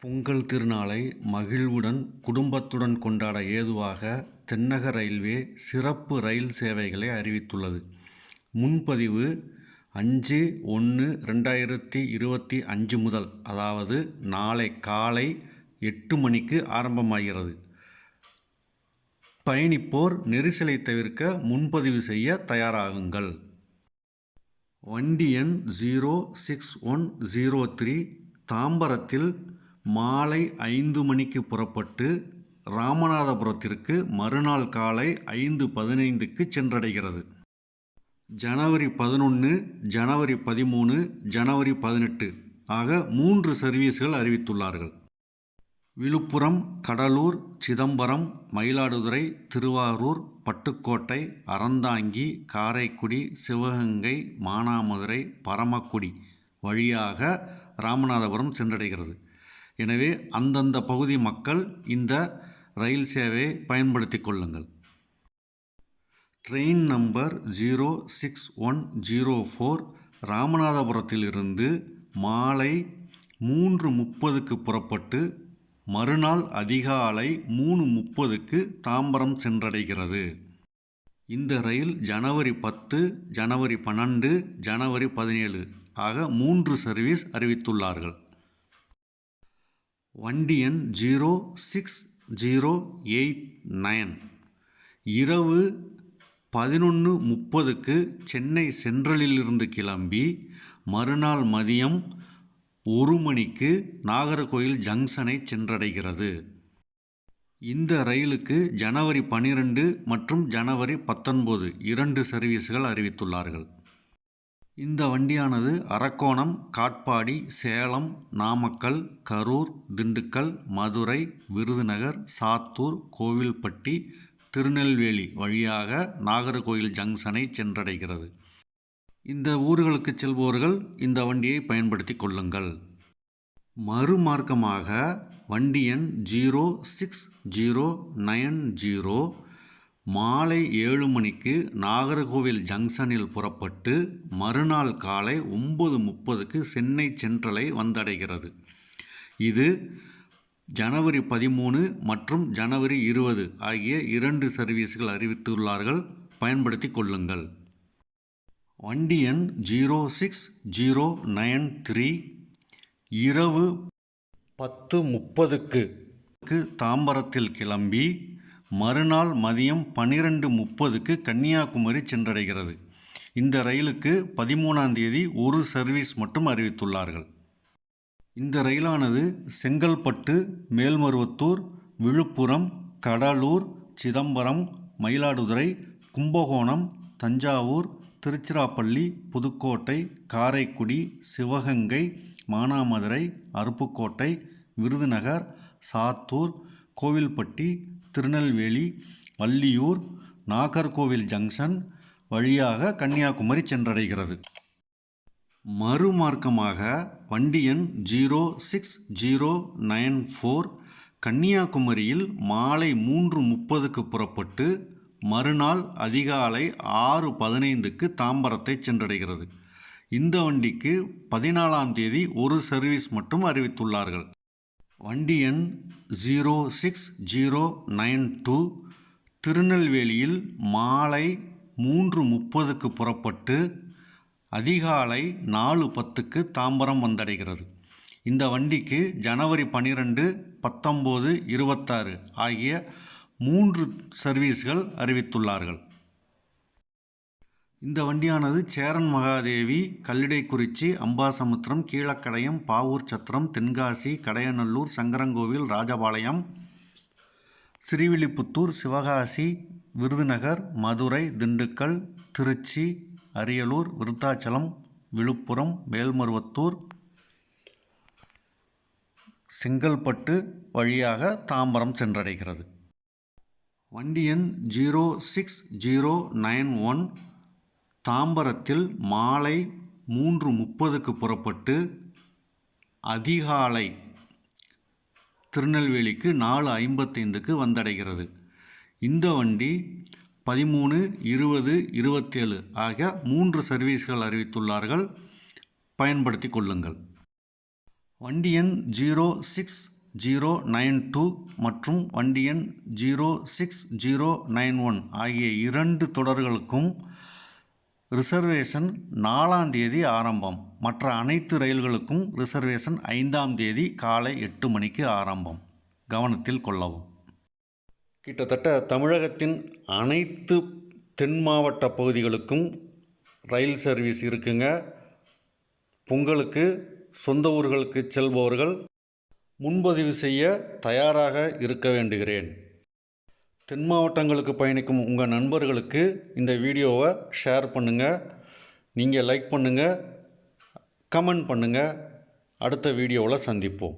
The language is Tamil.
பொங்கல் திருநாளை மகிழ்வுடன் குடும்பத்துடன் கொண்டாட ஏதுவாக தென்னக ரயில்வே சிறப்பு ரயில் சேவைகளை அறிவித்துள்ளது. முன்பதிவு அஞ்சு ஒன்று ரெண்டாயிரத்தி இருபத்தி அஞ்சு முதல் அதாவது நாளை காலை எட்டு மணிக்கு ஆரம்பமாகிறது. பயணிப்போர் நெரிசலை தவிர்க்க முன்பதிவு செய்ய தயாராகுங்கள். வண்டி எண் zero six one zero three தாம்பரத்தில் மாலை ஐந்து மணிக்கு புறப்பட்டு ராமநாதபுரத்திற்கு மறுநாள் காலை ஐந்து பதினைந்துக்கு சென்றடைகிறது. ஜனவரி பதினொன்று ஜனவரி பதிமூணு ஜனவரி பதினெட்டு ஆக மூன்று சர்வீஸ்கள் அறிவித்துள்ளார்கள். விழுப்புரம் கடலூர் சிதம்பரம் மயிலாடுதுறை திருவாரூர் பட்டுக்கோட்டை அறந்தாங்கி காரைக்குடி சிவகங்கை மானாமதுரை பரமக்குடி வழியாக ராமநாதபுரம் சென்றடைகிறது. எனவே அந்தந்த பகுதி மக்கள் இந்த ரயில் சேவையை பயன்படுத்தி கொள்ளுங்கள். Train number zero six one zero four ராமநாதபுரத்திலிருந்து மாலை மூன்று முப்பதுக்கு புறப்பட்டு மறுநாள் அதிகாலை மூணு முப்பதுக்கு தாம்பரம் சென்றடைகிறது. இந்த ரயில் ஜனவரி பத்து ஜனவரி பன்னெண்டு ஜனவரி பதினேழு ஆக மூன்று சர்வீஸ் அறிவித்துள்ளார்கள். வண்டி எண் zero six zero eight nine. இரவு பதினொன்று முப்பதுக்கு சென்னை சென்ட்ரலிலிருந்து கிளம்பி மறுநாள் மதியம் ஒரு மணிக்கு நாகர்கோயில் ஜங்ஷனை சென்றடைகிறது. இந்த ரயிலுக்கு ஜனவரி பன்னிரெண்டு மற்றும் ஜனவரி பத்தொன்பது இரண்டு சர்வீஸ்கள் அறிவித்துள்ளார்கள். இந்த வண்டியானது அரக்கோணம் காட்பாடி சேலம் நாமக்கல் கரூர் திண்டுக்கல் மதுரை விருதுநகர் சாத்தூர் கோவில்பட்டி திருநெல்வேலி வழியாக நாகர்கோயில் ஜங்ஷனை சென்றடைகிறது. இந்த ஊர்களுக்கு செல்பவர்கள் இந்த வண்டியை பயன்படுத்தி கொள்ளுங்கள். மறுமார்க்கமாக வண்டி எண் zero six zero nine zero மாலை ஏழு மணிக்கு நாகர்கோவில் ஜங்ஷனில் புறப்பட்டு மறுநாள் காலை ஒம்பது முப்பதுக்கு சென்னை சென்ட்ரலை வந்தடைகிறது. இது ஜனவரி பதிமூணு மற்றும் ஜனவரி இருபது ஆகிய இரண்டு சர்வீஸ்கள் அறிவித்துள்ளார்கள். பயன்படுத்தி கொள்ளுங்கள். வண்டி எண் zero six zero nine three இரவு பத்து முப்பதுக்கு தாம்பரத்தில் கிளம்பி மறுநாள் மதியம் பன்னிரெண்டு முப்பதுக்கு கன்னியாகுமரி சென்றடைகிறது. இந்த ரயிலுக்கு பதிமூணாம் தேதி ஒரு சர்வீஸ் மட்டும் அறிவித்துள்ளார்கள். இந்த ரயிலானது செங்கல்பட்டு மேல்மருவத்தூர் விழுப்புரம் கடலூர் சிதம்பரம் மயிலாடுதுறை கும்பகோணம் தஞ்சாவூர் திருச்சிராப்பள்ளி புதுக்கோட்டை காரைக்குடி சிவகங்கை மானாமதுரை அருப்புக்கோட்டை விருதுநகர் சாத்தூர் கோவில்பட்டி திருநெல்வேலி வள்ளியூர் நாகர்கோவில் ஜங்ஷன் வழியாக கன்னியாகுமரி சென்றடைகிறது. மறுமார்க்கமாக வண்டி எண் zero six zero nine four கன்னியாகுமரியில் மாலை மூன்று முப்பதுக்கு புறப்பட்டு மறுநாள் அதிகாலை ஆறு பதினைந்துக்கு தாம்பரத்தை சென்றடைகிறது. இந்த வண்டிக்கு பதினாலாம் தேதி ஒரு சர்வீஸ் மட்டும் அறிவித்துள்ளார்கள். வண்டி எண் zero six zero nine two திருநெல்வேலியில் மாலை மூன்று முப்பதுக்கு புறப்பட்டு அதிகாலை நாலு பத்துக்கு தாம்பரம் வந்தடைகிறது. இந்த வண்டிக்கு ஜனவரி பன்னிரெண்டு பத்தொம்போது இருபத்தாறு ஆகிய மூன்று சர்வீஸ்கள் அறிவித்துள்ளார்கள். இந்த வண்டியானது சேரன் மகாதேவி கல்லிடைக்குறிச்சி அம்பாசமுத்திரம் கீழக்கடையம் பாவூர் சத்திரம் தென்காசி கடையநல்லூர் சங்கரங்கோவில் ராஜபாளையம் ஸ்ரீவில்லிபுத்தூர் சிவகாசி விருதுநகர் மதுரை திண்டுக்கல் திருச்சி அரியலூர் விருத்தாச்சலம் விழுப்புரம் மேல்மருவத்தூர் செங்கல்பட்டு வழியாக தாம்பரம் சென்றடைகிறது. வண்டி எண் zero six zero nine one தாம்பரத்தில் மாலை மூன்று முப்பதுக்கு புறப்பட்டு அதிகாலை திருநெல்வேலிக்கு நாலு ஐம்பத்தைந்துக்கு வந்தடைகிறது. இந்த வண்டி பதிமூணு இருபது இருபத்தேழு ஆகிய மூன்று சர்வீஸ்கள் அறிவித்துள்ளார்கள். பயன்படுத்தி கொள்ளுங்கள். வண்டி எண் zero six zero nine two மற்றும் வண்டி எண் zero six zero nine one ஆகிய இரண்டு தொடர்களுக்கும் ரிசர்வேஷன் நாலாம் தேதி ஆரம்பம். மற்ற அனைத்து ரயில்களுக்கும் ரிசர்வேஷன் ஐந்தாம் தேதி காலை எட்டு மணிக்கு ஆரம்பம். கவனத்தில் கொள்ளவும். கிட்டத்தட்ட தமிழகத்தின் அனைத்து தென் மாவட்ட பகுதிகளுக்கும் ரயில் சர்வீஸ் இருக்குங்க. பொங்கலுக்கு சொந்த ஊர்களுக்கு செல்பவர்கள் முன்பதிவு செய்ய தயாராக இருக்க வேண்டுகிறேன். தென் மாவட்டங்களுக்கு பயணிக்கும் உங்கள் நண்பர்களுக்கு இந்த வீடியோவை ஷேர் பண்ணுங்கள் நீங்கள் லைக் பண்ணுங்கள் கமெண்ட் பண்ணுங்கள் அடுத்த வீடியோவில் சந்திப்போம்.